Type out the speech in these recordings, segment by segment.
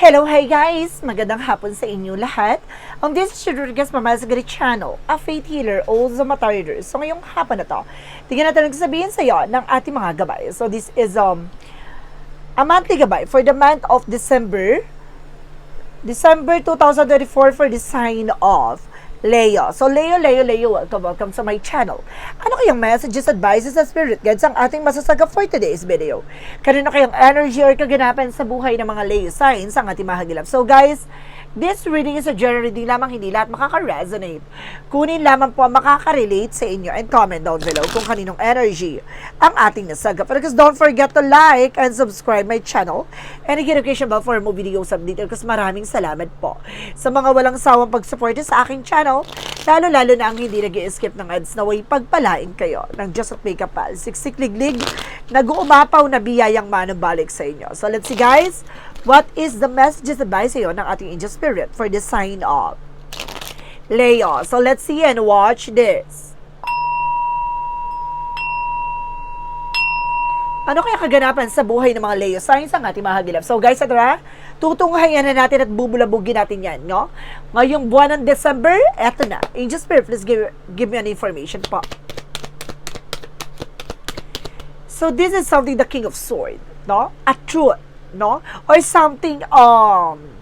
Hello, hi guys! Magandang hapon sa inyo lahat. Ang this is Rodriguez Mamasagari Channel, a faith healer, also matarder. So ngayong hapon na to, tingnan natin nagsasabihin sa iyo ng ating mga gabay. So this is um, a monthly gabay for the month of December, December 2024 for the sign of Leo. So, Leo, Leo, Leo, welcome, welcome sa my channel. Ano kayang messages, advices, at spirit guides ang ating masasaga for today's video? Kanino kayang energy or kaganapan sa buhay ng mga Leo signs ang ating mahagilap? So, guys, this reading is a general reading lamang hindi lahat makaka-resonate. Kunin lamang po ang makaka-relate sa inyo and comment down below kung kaninong energy ang ating nasaga. Pero guys, don't forget to like and subscribe my channel and hit notification bell for more videos update kasi maraming salamat po sa mga walang sawang pag-support sa aking channel, lalo-lalo na ang hindi nag skip ng ads na way pagpalain kayo ng Just at Makeup Pal. Siksik-liglig, nag-uumapaw na biyayang manubalik sa inyo. So let's see guys, what is the messages advice sa'yo ng ating angel spirit for the sign of Leo? So let's see and watch this. Ano kaya kaganapan sa buhay ng mga Leo signs ang ating mahagilap? So guys, tara, tutunghayan na natin at bubulabugin natin yan, no? Ngayong buwan ng December, eto na. Angel Spirit, please give, give me an information po. So this is something the King of Sword, no? A truth, no? Or something, um,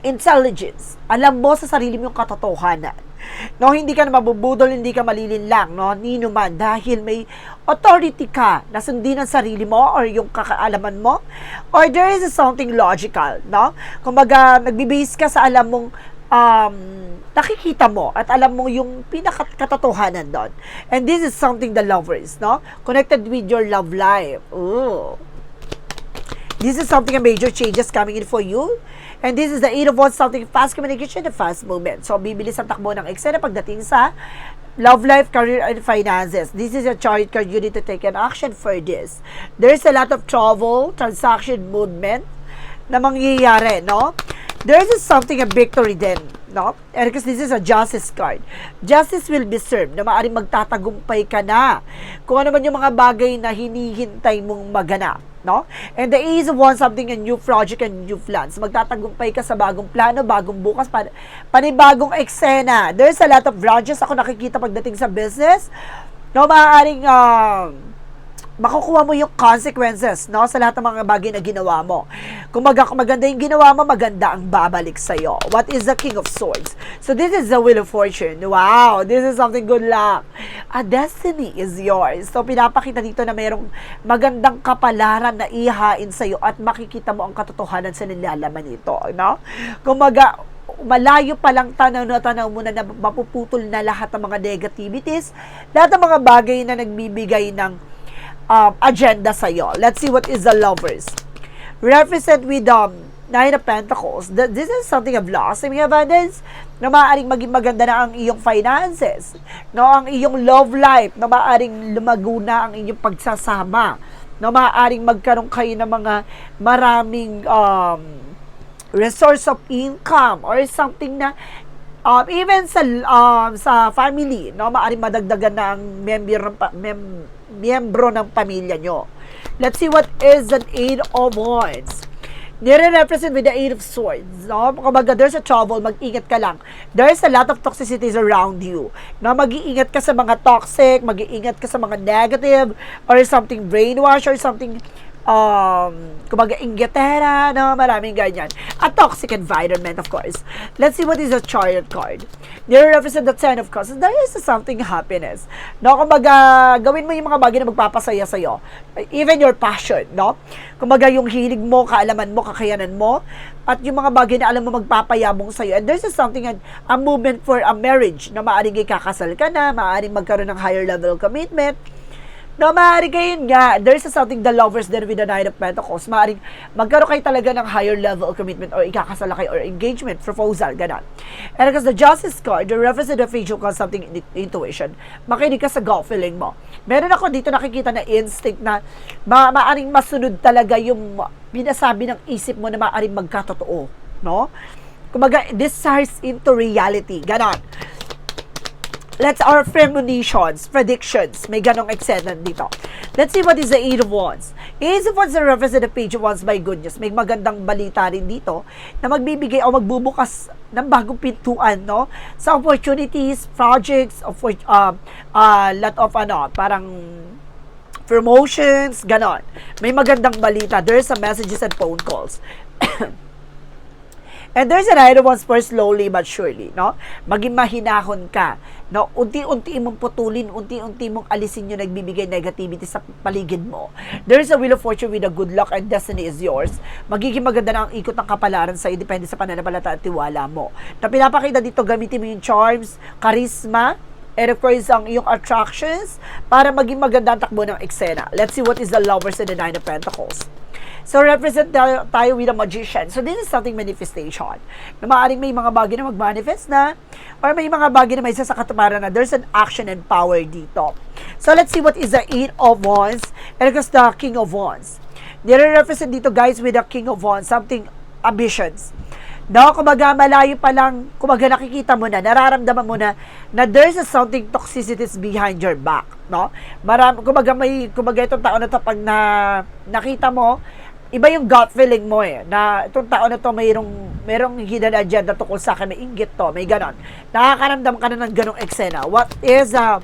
intelligence. Alam mo sa sarili mo yung katotohanan. No, hindi ka na mabubudol, hindi ka malilinlang, no? Nino man, dahil may authority ka na sundin ang sarili mo or yung kakaalaman mo or there is something logical, no? Kumbaga, nagbibase ka sa alam mong um, nakikita mo at alam mo yung pinakatotohanan doon. And this is something the lovers, no? Connected with your love life. Ooh. This is something a major changes coming in for you. And this is the eight of wands, something fast communication and fast movement. So, bibilis ang takbo ng eksena pagdating sa love life, career, and finances. This is a chariot card. You need to take an action for this. There's a lot of travel, transaction, movement na mangyayari, no? There is something a victory din, no? And because this is a justice card. Justice will be served na maaaring magtatagumpay ka na kung ano man yung mga bagay na hinihintay mong maganap no? And the of Wands, something a new project and new plans. Magtatagumpay ka sa bagong plano, bagong bukas, pan panibagong eksena. There's a lot of branches ako nakikita pagdating sa business. No, maaaring uh, makukuha mo yung consequences no sa lahat ng mga bagay na ginawa mo. Kung, mag- kung maganda yung ginawa mo, maganda ang babalik sa iyo. What is the King of Swords? So this is the Wheel of Fortune. Wow, this is something good luck. A destiny is yours. So pinapakita dito na mayroong magandang kapalaran na ihain sa iyo at makikita mo ang katotohanan sa nilalaman nito, no? Kumbaga, malayo pa lang tanaw na tanaw mo na mapuputol na lahat ng mga negativities, lahat ng mga bagay na nagbibigay ng um, agenda sa iyo. Let's see what is the lovers. Represent with um, Nine of Pentacles. Th- This is something of blossoming abundance na maaaring maging maganda na ang iyong finances. No, ang iyong love life na maaaring lumago na ang iyong pagsasama. Na maaaring magkaroon kayo ng mga maraming um, resource of income or something na um, even sa um, sa family, no, maaaring madagdagan na ang member mem- miyembro ng pamilya nyo. Let's see what is an Eight of Wands. Nire-represent with the Eight of Swords. No? Kumbaga, there's a trouble, mag-ingat ka lang. There's a lot of toxicities around you. No? Mag-iingat ka sa mga toxic, mag-iingat ka sa mga negative, or something brainwash, or something um, kumbaga, ingetera, no? Maraming ganyan. A toxic environment, of course. Let's see what is a chariot card. Nire-represent the Ten of Cups. There is something happiness. No? Kumbaga, gawin mo yung mga bagay na magpapasaya sa'yo. Even your passion, no? Kumbaga, yung hilig mo, kaalaman mo, kakayanan mo, at yung mga bagay na alam mo magpapayabong sa'yo. And there's something, a movement for a marriage na maaaring ikakasal ka na, maaaring magkaroon ng higher level commitment, No, maaari kayo nga. There's something the lovers there with the Nine of Pentacles. Maaari magkaroon kayo talaga ng higher level of commitment or ikakasala kayo or engagement, proposal, ganun. And because the Justice card, the represent of facial cause something in- intuition. Makinig ka sa gut feeling mo. Meron ako dito nakikita na instinct na ma maaring masunod talaga yung binasabi ng isip mo na maaring magkatotoo. No? Kumbaga, this starts into reality. Ganon. Let's our premonitions, predictions. May ganong eksena dito. Let's see what is the Eight of Wands. Eight of Wands na the Page of Wands by good news. May magandang balita rin dito na magbibigay o magbubukas ng bagong pintuan, no? Sa opportunities, projects, of uh, uh, lot of ano, parang promotions, ganon. May magandang balita. There's some messages and phone calls. And there's an item once for slowly but surely, no? Maging mahinahon ka, no? Unti-unti mong putulin, unti-unti mong alisin yung nagbibigay negativity sa paligid mo. There's a wheel of fortune with a good luck and destiny is yours. Magiging maganda na ang ikot ng kapalaran sa'yo, depende sa pananabalata at tiwala mo. Na pinapakita dito, gamitin mo yung charms, charisma, and of course, ang iyong attractions para maging maganda ang takbo ng eksena. Let's see what is the lovers and the nine of pentacles. So, represent tayo, with a magician. So, this is something manifestation. Na maaaring may mga bagay na mag-manifest na or may mga bagay na may isa na there's an action and power dito. So, let's see what is the Eight of Wands and of course, the King of Wands. Nire-represent dito guys with the King of Wands, something ambitions. No, kumbaga malayo pa lang, kumbaga nakikita mo na, nararamdaman mo na na there's a something toxicities behind your back, no? Maram, kumbaga may kumbaga itong tao na to pag na nakita mo, iba yung gut feeling mo eh, na itong tao na to mayroong, mayroong hidden agenda tungkol sa akin, may inggit to, may ganon. Nakakaramdam ka na ng ganong eksena. What is, uh,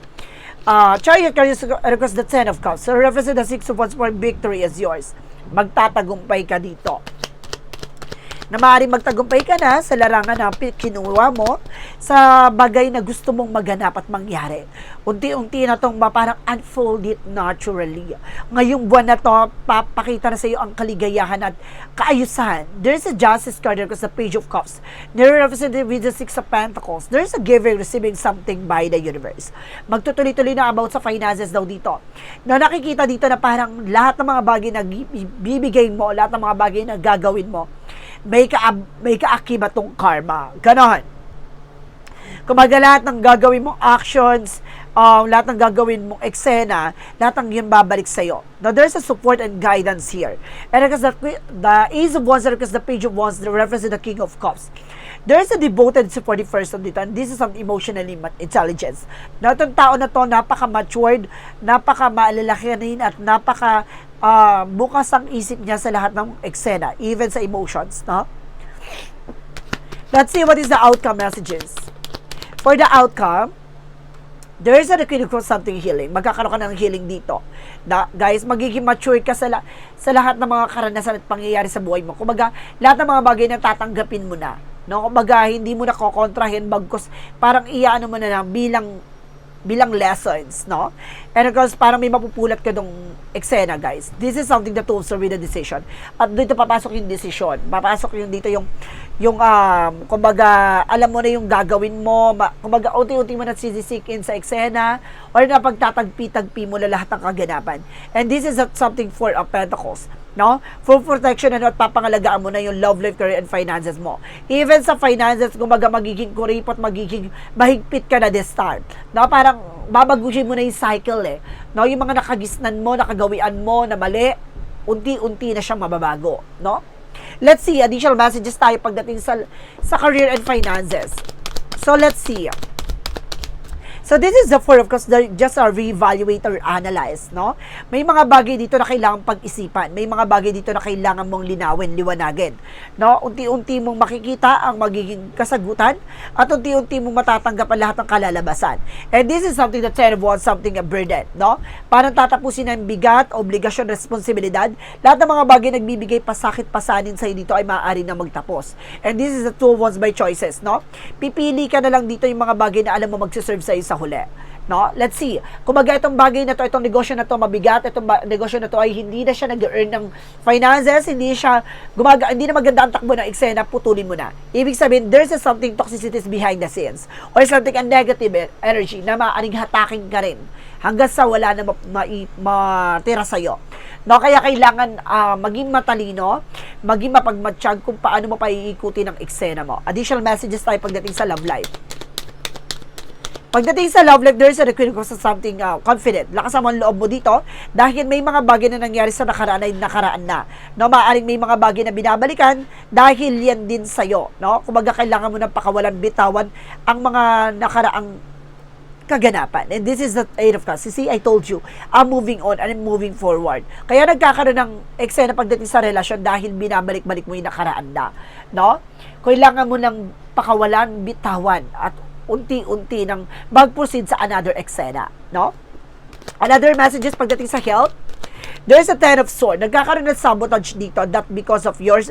uh, Chariot carries request the Ten of Cups. So, represent the Six of Wands for victory is yours. Magtatagumpay ka dito na maaaring magtagumpay ka na sa larangan na kinuha mo sa bagay na gusto mong maganap at mangyari. Unti-unti na itong parang unfold it naturally. Ngayong buwan na to, papakita na sa iyo ang kaligayahan at kaayusan. There's a justice card because the page of cups. Nire-represented with the six of pentacles. There's a giving, receiving something by the universe. Magtutuloy-tuloy na about sa finances daw dito. Na nakikita dito na parang lahat ng mga bagay na bibigay mo, lahat ng mga bagay na gagawin mo, may, ka, may kaakibat tong karma. Ganon. Kumaga lahat ng gagawin mong actions, um, lahat ng gagawin mong eksena, lahat ng yun babalik sa'yo. Now, there's a support and guidance here. And because the, the Ace of Wands, because the Page of Wands, the reference to the King of Cups. There's a devoted supportive person dito, and this is some emotionally intelligence. Na itong tao na to, napaka-matured, napaka-maalalakihin, at napaka uh, bukas ang isip niya sa lahat ng eksena, even sa emotions, no? Let's see what is the outcome messages. For the outcome, there is a critical something healing. Magkakaroon ka ng healing dito. Na, guys, magiging mature ka sa, la, sa lahat ng mga karanasan at pangyayari sa buhay mo. Kumbaga, lahat ng mga bagay na tatanggapin mo na. No? Kumbaga, hindi mo na kokontrahin bagkos parang iyaano mo na lang bilang bilang lessons, no? And of course, parang may mapupulot ka dong eksena, guys. This is something that to observe with the decision. At dito papasok yung decision. Papasok yung dito yung, yung, um, kumbaga, alam mo na yung gagawin mo, ma, kumbaga, unti-unti mo na sisisik in sa eksena, or napagtatagpi-tagpi mo na lahat ng kaganapan. And this is something for a Pentacles no? Full protection ano, at papangalagaan mo na yung love life, career, and finances mo. Even sa finances, gumaga magiging kuripot, magiging mahigpit ka na this time. No? Parang babagusin mo na yung cycle eh. No? Yung mga nakagisnan mo, nakagawian mo na mali, unti-unti na siyang mababago. No? Let's see, additional messages tayo pagdating sa, sa career and finances. So, let's see. So this is the four of course just a reevaluate or analyze, no? May mga bagay dito na kailangan pag-isipan. May mga bagay dito na kailangan mong linawin, liwanagin. No? Unti-unti mong makikita ang magiging kasagutan at unti-unti mong matatanggap ang lahat ng kalalabasan. And this is something that Ten of Wands, something a burden, no? Parang tatapusin ng bigat, obligasyon, responsibilidad. Lahat ng mga bagay nagbibigay pasakit pasanin sa dito ay maaari na magtapos. And this is the Two of Wands by choices, no? Pipili ka na lang dito yung mga bagay na alam mo magsiserve sa iyo huli. No? Let's see. Kumaga itong bagay na to, itong negosyo na to mabigat, itong negosyo na to ay hindi na siya nag-earn ng finances, hindi siya gumaga, hindi na maganda ang takbo ng eksena, putulin mo na. Ibig sabihin, there's a something toxicities behind the scenes or something a negative energy na maaaring hatakin ka rin hanggang sa wala na ma- ma- matira sa'yo. No, kaya kailangan uh, maging matalino, maging mapagmatsyag kung paano mo pa iikutin ang eksena mo. Additional messages tayo pagdating sa love life. Pagdating sa love life, there's a requirement sa something uh, confident. Lakas mo ang loob mo dito dahil may mga bagay na nangyari sa nakaraan ay nakaraan na. No, maaaring may mga bagay na binabalikan dahil yan din sa'yo. No? Kumbaga, kailangan mo ng pakawalan bitawan ang mga nakaraang kaganapan. And this is the Eight of Cups. See, I told you, I'm moving on and I'm moving forward. Kaya nagkakaroon ng eksena pagdating sa relasyon dahil binabalik-balik mo yung nakaraan na. No? Kailangan mo ng pakawalan, bitawan, at unti-unti ng mag-proceed sa another eksena. No? Another messages pagdating sa health, there's a ten of sword. Nagkakaroon ng sabotage dito that because of your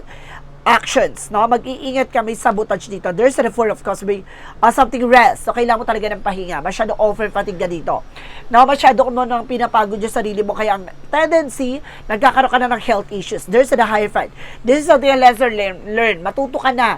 actions, no? Mag-iingat ka, may sabotage dito. There's a four of course, may uh, something rest. So, kailangan mo talaga ng pahinga. Masyado over fatigue ka dito. No, masyado mo nang pinapagod yung sarili mo. Kaya ang tendency, nagkakaroon ka na ng health issues. There's a higher fight. This is something a lesson learn. learn. Matuto ka na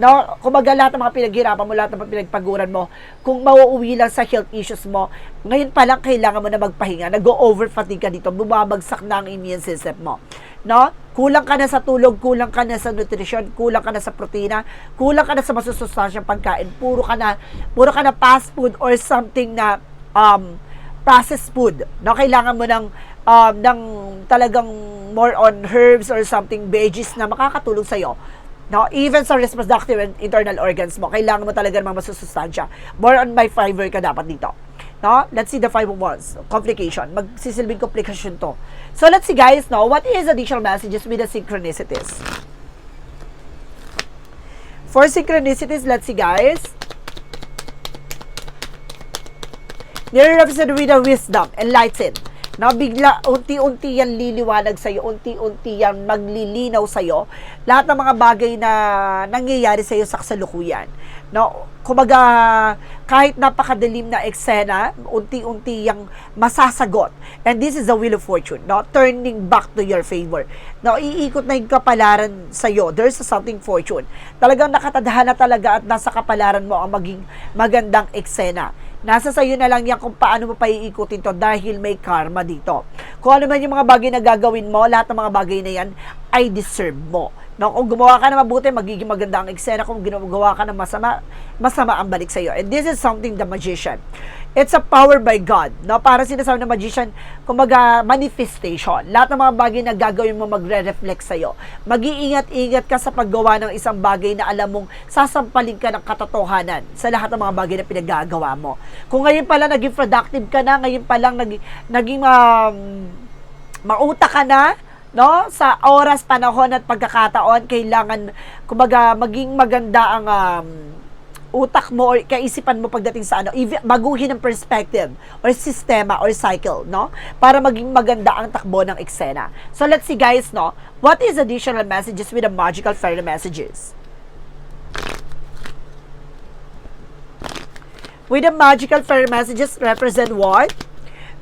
No, kumbaga lahat ng mga pinaghirapan mo, lahat ng mga pinagpaguran mo, kung mauuwi lang sa health issues mo, ngayon pa lang kailangan mo na magpahinga, nag-over fatigue ka dito, bumabagsak na ang immune system mo. No? Kulang ka na sa tulog, kulang ka na sa nutrition, kulang ka na sa protina, kulang ka na sa masusustansyang pagkain, puro ka na, puro ka na fast food or something na um, processed food. No, kailangan mo ng um, ng talagang more on herbs or something veggies na makakatulong sa iyo. No, even sa reproductive and internal organs mo, kailangan mo talaga ng masusustansya. More on my fiber ka dapat dito. No? Let's see the five of wands. Complication. Magsisilbing complication to. So, let's see guys, no? What is additional messages with the synchronicities? For synchronicities, let's see guys. Nire-represent with the wisdom, enlighten. Na bigla, unti-unti yan liliwanag sa'yo, unti-unti yan maglilinaw sa'yo. Lahat ng mga bagay na nangyayari sa'yo sa kasalukuyan. No, kumaga, kahit napakadilim na eksena, unti-unti yang masasagot. And this is the wheel of fortune, no? Turning back to your favor. No, iikot na yung kapalaran sa'yo. There's a something fortune. Talagang nakatadhana talaga at nasa kapalaran mo ang maging magandang eksena. Nasa sayo na lang yan kung paano mo paiikutin to dahil may karma dito. Kung ano man yung mga bagay na gagawin mo, lahat ng mga bagay na yan ay deserve mo. No, kung gumawa ka na mabuti, magiging maganda ang eksena. Kung gumawa ka na masama, masama ang balik sa'yo. And this is something the magician. It's a power by God. No? Para sinasabi ng magician, kumaga manifestation. Lahat ng mga bagay na gagawin mo magre-reflect sa'yo. Mag-iingat-ingat ka sa paggawa ng isang bagay na alam mong sasampalin ka ng katotohanan sa lahat ng mga bagay na pinagagawa mo. Kung ngayon pala naging productive ka na, ngayon pa lang naging, naging um, mauta ka na, no? Sa oras, panahon at pagkakataon, kailangan, kumbaga, maging maganda ang um, utak mo or kaisipan mo pagdating sa ano, baguhin ang perspective or sistema or cycle, no? Para maging maganda ang takbo ng eksena. So let's see guys, no? What is additional messages with the magical fairy messages? With the magical fairy messages represent what?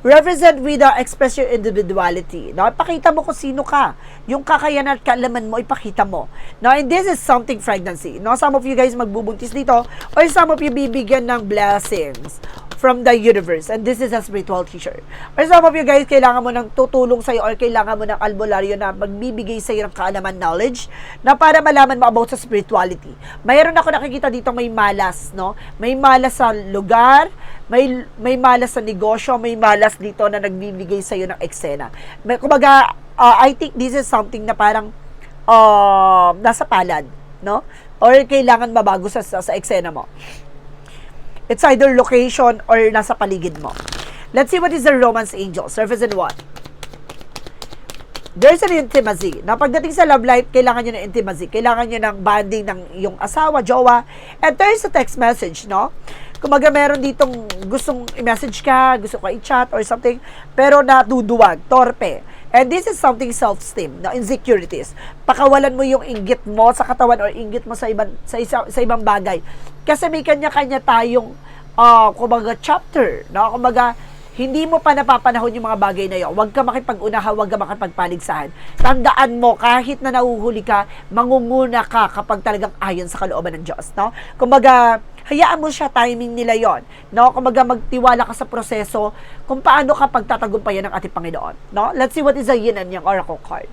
Represent with the express your individuality. No? Ipakita mo kung sino ka. Yung kakayanan at kaalaman mo, ipakita mo. No? And this is something pregnancy. No? Some of you guys magbubuntis dito or some of you bibigyan ng blessings from the universe. And this is a spiritual teacher. Or some of you guys, kailangan mo ng tutulong sa'yo or kailangan mo ng albularyo na magbibigay sa'yo ng kaalaman knowledge na para malaman mo about sa spirituality. Mayroon ako nakikita dito may malas, no? May malas sa lugar, may may malas sa negosyo, may malas dito na nagbibigay sa iyo ng eksena. May kumbaga uh, I think this is something na parang uh, nasa palad, no? Or kailangan mabago sa sa, sa eksena mo. It's either location or nasa paligid mo. Let's see what is the romance angel. Surface and what? There's an intimacy. Na pagdating sa love life, kailangan nyo ng intimacy. Kailangan nyo ng bonding ng yung asawa, jowa. And there's a text message, no? Kumaga meron ditong gustong i-message ka, gusto ka i-chat or something, pero naduduwag, torpe. And this is something self-esteem, na insecurities. Pakawalan mo yung inggit mo sa katawan or inggit mo sa ibang sa, isa, sa ibang bagay. Kasi may kanya-kanya tayong uh, kumbaga chapter, no? Kumbaga hindi mo pa napapanahon yung mga bagay na yun. Huwag ka makipag-unahan, huwag ka makipagpaligsahan. Tandaan mo, kahit na nauhuli ka, mangunguna ka kapag talagang ayon sa kalooban ng Diyos, no? Kumbaga, hayaan mo siya, timing nila yon no? Kumbaga, magtiwala ka sa proseso kung paano ka pagtatagumpayan ng ating Panginoon, no? Let's see what is the yin and yang oracle card.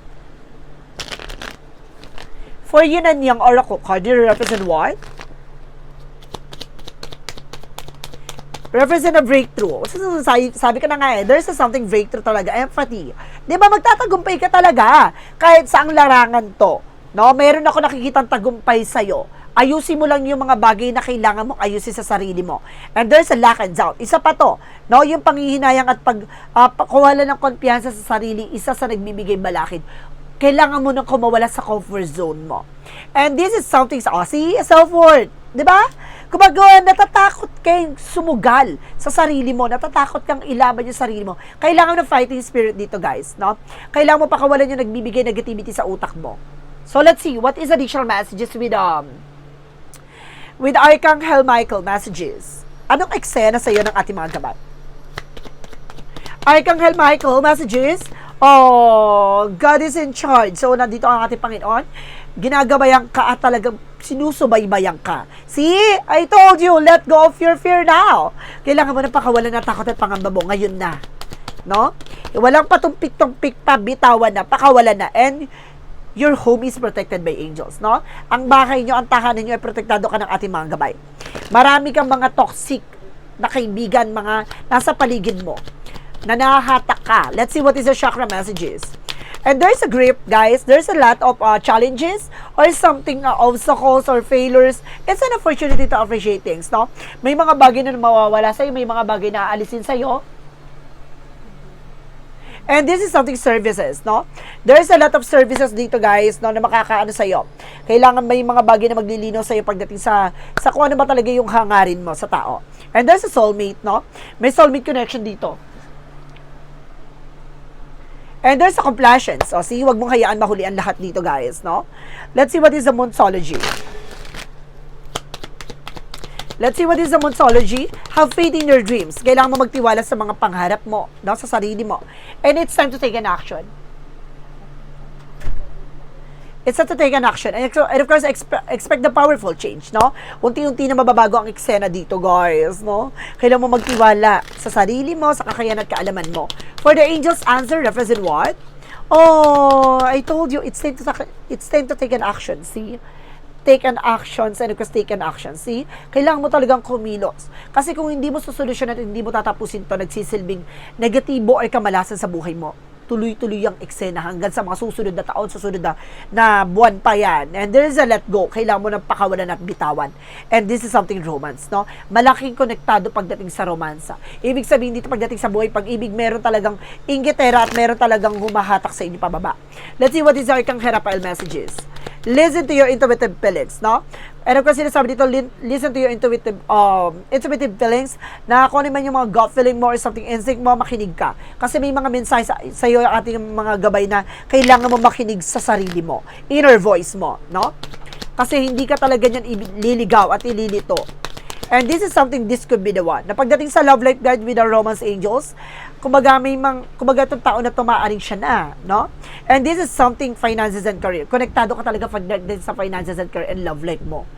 For yin and yang oracle card, you represent what? Represent a breakthrough. Sabi, sabi ka na nga eh, there's a something breakthrough talaga, empathy. Di ba, magtatagumpay ka talaga kahit saang larangan to. No, meron ako nakikitang tagumpay sa'yo. Ayusin mo lang yung mga bagay na kailangan mo ayusin sa sarili mo. And there's a lack and doubt. Isa pa to, no? Yung panghihinayang at pag uh, ng kumpiyansa sa sarili, isa sa nagbibigay balakid. Kailangan mo nang kumawala sa comfort zone mo. And this is something sa, oh, see, self-worth. Di ba? Kumbaga, natatakot kang sumugal sa sarili mo, natatakot kang ilaban yung sarili mo. Kailangan ng fighting spirit dito, guys, no? Kailangan mo pakawalan yung nagbibigay negativity sa utak mo. So, let's see, what is additional messages with, um, with Archangel Michael messages? Anong eksena sa iyo ng ating mga gabat? Archangel Michael messages, Oh, God is in charge. So, nandito ang ating Panginoon. Ginagabayan ka at talagang sinusubaybayan ka. See, I told you, let go of your fear now. Kailangan mo na pakawalan ng takot at pangamba mo ngayon na. No? Walang patumpik-tumpik pa, bitawan na, pakawalan na. And your home is protected by angels, no? Ang bahay nyo, ang tahanan nyo ay protektado ka ng ating mga gabay. Marami kang mga toxic na kaibigan, mga nasa paligid mo na nahahatak ka. Let's see what is the chakra messages. And there's a grip, guys. There's a lot of uh, challenges or something, uh, obstacles or failures. It's an opportunity to appreciate things, no? May mga bagay na mawawala sa'yo, may mga bagay na aalisin sa'yo. And this is something services, no? There's a lot of services dito, guys, no, na makakaano sa'yo. Kailangan may mga bagay na maglilinaw sa'yo pagdating sa, sa kung ano ba talaga yung hangarin mo sa tao. And there's a soulmate, no? May soulmate connection dito. And there's a complaisance. O, see, wag mong hayaan mahuli ang lahat dito, guys, no? Let's see what is the Monsology. Let's see what is the Monsology. Have faith in your dreams. Kailangan mo magtiwala sa mga pangarap mo, no? sa sarili mo. And it's time to take an action. It's time to take an action. And, of course, expect, expect the powerful change, no? Unti-unti na mababago ang eksena dito, guys, no? Kailangan mo magtiwala sa sarili mo, sa kakayahan at kaalaman mo. For the angel's answer, represent what? Oh, I told you, it's time to, it's time to take an action, see? take an actions and request take an action. See? Kailangan mo talagang kumilos. Kasi kung hindi mo susolusyon at hindi mo tatapusin to, nagsisilbing negatibo or kamalasan sa buhay mo tuloy-tuloy ang eksena hanggang sa mga susunod na taon, susunod na, na buwan pa yan. And there is a let go. Kailangan mo ng pakawalan at bitawan. And this is something romance, no? Malaking konektado pagdating sa romansa. Ibig sabihin dito pagdating sa buhay, pag-ibig, meron talagang ingitera at meron talagang humahatak sa inyo pababa. Let's see what is our kang Herapael messages. Listen to your intuitive feelings, no? And of course, sinasabi dito, listen to your intuitive, um, intuitive feelings na kung ano yung mga gut feeling mo or something instinct mo, makinig ka. Kasi may mga mensahe sa, sa iyo ating mga gabay na kailangan mo makinig sa sarili mo, inner voice mo, no? Kasi hindi ka talaga niyan ililigaw at ililito. And this is something, this could be the one. Na pagdating sa love life guide with the romance angels, kumbaga may mang, kumbaga itong tao na tumaaring siya na, no? And this is something finances and career. Konektado ka talaga pagdating sa finances and career and love life mo.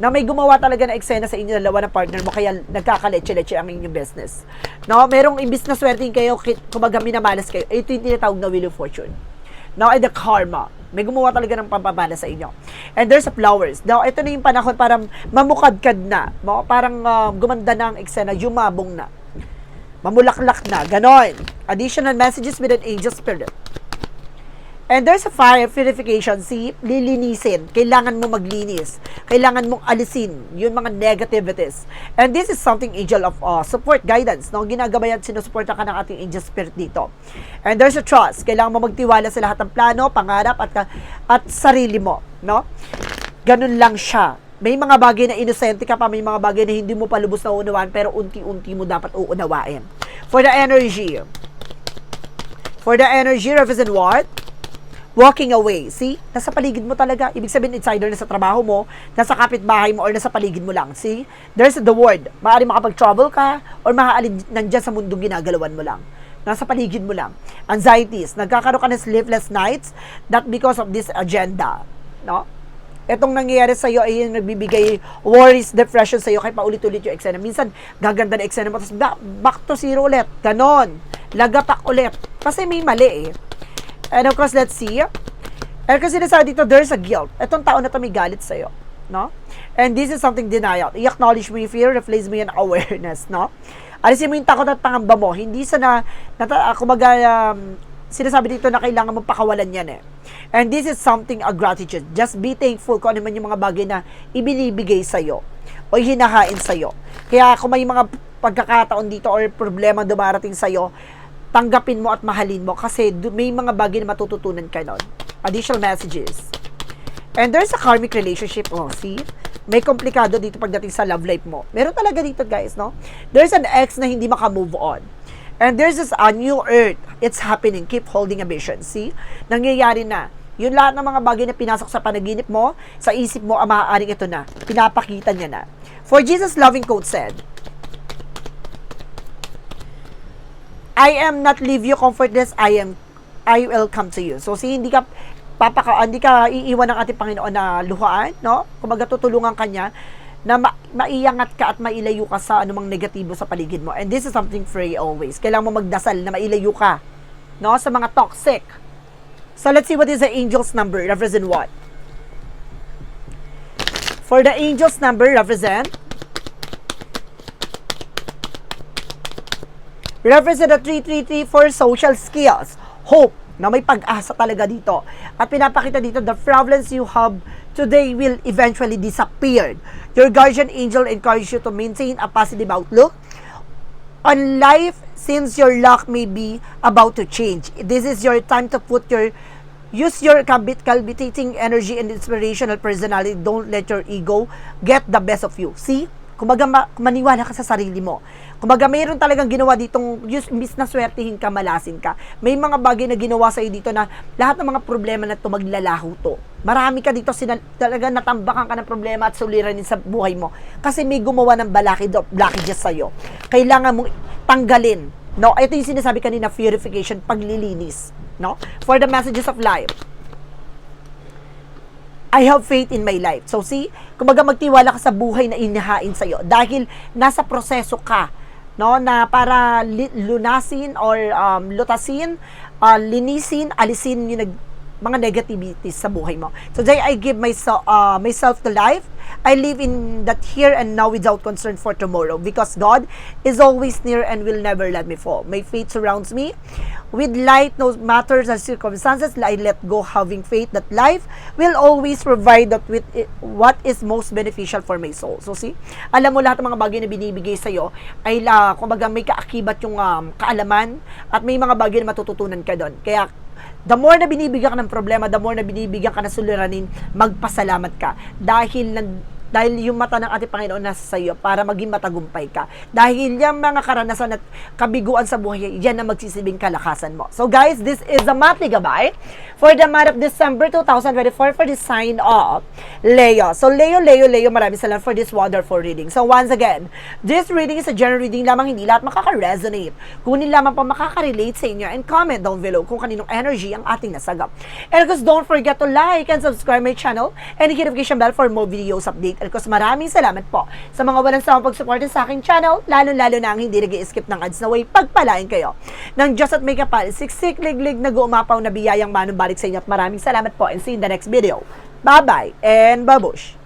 Na may gumawa talaga na eksena sa inyo dalawa na partner mo, kaya nagkakaletse-letse ang inyong business. No? Merong imbis na swerting kayo, kumbaga minamalas kayo. Ito yung tinatawag na wheel of fortune. Now, and the karma. May gumawa talaga ng pampabala sa inyo. And there's a flowers. Now, ito na yung panahon parang mamukadkad na. Parang uh, gumanda na ang eksena, yumabong na. Mamulaklak na. Ganon. Additional messages with an angel spirit. And there's a fire purification. See, lilinisin. Kailangan mo maglinis. Kailangan mong alisin yung mga negativities. And this is something angel of uh, support, guidance. No? Ginagabayan, sinusuporta ka ng ating angel spirit dito. And there's a trust. Kailangan mo magtiwala sa lahat ng plano, pangarap, at, at sarili mo. No? Ganun lang siya. May mga bagay na inosente ka pa, may mga bagay na hindi mo pa lubos na unawaan, pero unti-unti mo dapat uunawain. For the energy, for the energy, represent what? walking away. See? Nasa paligid mo talaga. Ibig sabihin, it's either nasa trabaho mo, nasa kapitbahay mo, or nasa paligid mo lang. See? There's the word. Maaari makapag-travel ka, or maaaring nandyan sa mundong ginagalawan mo lang. Nasa paligid mo lang. Anxieties. Nagkakaroon ka ng sleepless nights, that because of this agenda. No? Etong nangyayari sa iyo ay yung nagbibigay worries, depression sa iyo kaya paulit-ulit yung eksena. Minsan, gaganda na eksena mo, tapos back to zero ulit. Ganon. Lagapak ulit. Kasi may mali eh And of course, let's see. And kasi sinasabi dito, there's a guilt. Itong tao na to may galit sa'yo. No? And this is something denial. I-acknowledge mo yung fear, replace mo yung awareness. No? Alisin mo yung takot at pangamba mo. Hindi sa na, na uh, kumbaga, um, sinasabi dito na kailangan mong pakawalan yan eh. And this is something a gratitude. Just be thankful kung ano man yung mga bagay na ibinibigay sa'yo o hinahain sa'yo. Kaya kung may mga pagkakataon dito or problema dumarating sa'yo, tanggapin mo at mahalin mo kasi may mga bagay na matututunan ka nun. Additional messages. And there's a karmic relationship. Oh, see? May komplikado dito pagdating sa love life mo. Meron talaga dito, guys, no? There's an ex na hindi maka-move on. And there's this a new earth. It's happening. Keep holding a vision. See? Nangyayari na. Yun lahat ng mga bagay na pinasok sa panaginip mo, sa isip mo, ah, maaaring ito na. Pinapakita niya na. For Jesus' loving quote said, I am not leave you comfortless, I am I will come to you. So si hindi ka papaka hindi ka iiwan ng ating Panginoon na luhaan, no? Kumbaga tutulungan kanya na ma- maiangat ka at mailayo ka sa anumang negatibo sa paligid mo. And this is something free always. Kailangan mo magdasal na mailayo ka, no? Sa mga toxic. So let's see what is the angel's number. Represent what? For the angel's number, represent represent the 333 for social skills. Hope na may pag-asa talaga dito. At pinapakita dito, the problems you have today will eventually disappear. Your guardian angel encourages you to maintain a positive outlook on life since your luck may be about to change. This is your time to put your use your cabit cultivating energy and inspirational personality. Don't let your ego get the best of you. See? Kumbaga ma- maniwala ka sa sarili mo. Kumbaga mayroon talagang ginawa ditong just miss na swertihin ka, malasin ka. May mga bagay na ginawa sa dito na lahat ng mga problema na to maglalaho to. Marami ka dito sina- talaga natambakan ka ng problema at suliranin sa buhay mo. Kasi may gumawa ng balaki blockages sa'yo. Kailangan mong tanggalin. No, ito yung sinasabi kanina, purification, paglilinis. No? For the messages of life. I have faith in my life. So see, kumbaga magtiwala ka sa buhay na inihain sa iyo dahil nasa proseso ka no na para lunasin or um, lutasin, uh, linisin, alisin yung nag, mga negativities sa buhay mo. So today I give myself uh, myself to life. I live in that here and now without concern for tomorrow because God is always near and will never let me fall. My faith surrounds me with light no matter the circumstances. I let go having faith that life will always provide that with it, what is most beneficial for my soul. So see, alam mo lahat ng mga bagay na binibigay sa iyo ay la, kumbaga may kaakibat yung um, kaalaman at may mga bagay na matututunan ka doon. Kaya the more na binibigyan ka ng problema, the more na binibigyan ka ng suliranin, magpasalamat ka. Dahil nan, dahil yung mata ng ating Panginoon nasa sa iyo para maging matagumpay ka. Dahil yung mga karanasan at kabiguan sa buhay, yan na magsisilbing kalakasan mo. So guys, this is the monthly gabay for the month of December 2024 for the sign of Leo. So Leo, Leo, Leo, maraming salamat for this wonderful reading. So once again, this reading is a general reading lamang, hindi lahat makaka-resonate. Kunin lamang pa makaka-relate sa inyo and comment down below kung kaninong energy ang ating nasagap. And of don't forget to like and subscribe my channel and hit notification bell for more videos update. Course, maraming salamat po sa mga walang sawang pagsuporta sa aking channel, lalo-lalo na ang hindi nag skip ng ads na way pagpalain kayo. Ng Diyos at may kapal, siksik, liglig, nag-uumapaw na biyayang manong balik sa inyo at maraming salamat po and see you in the next video. Bye-bye and babush!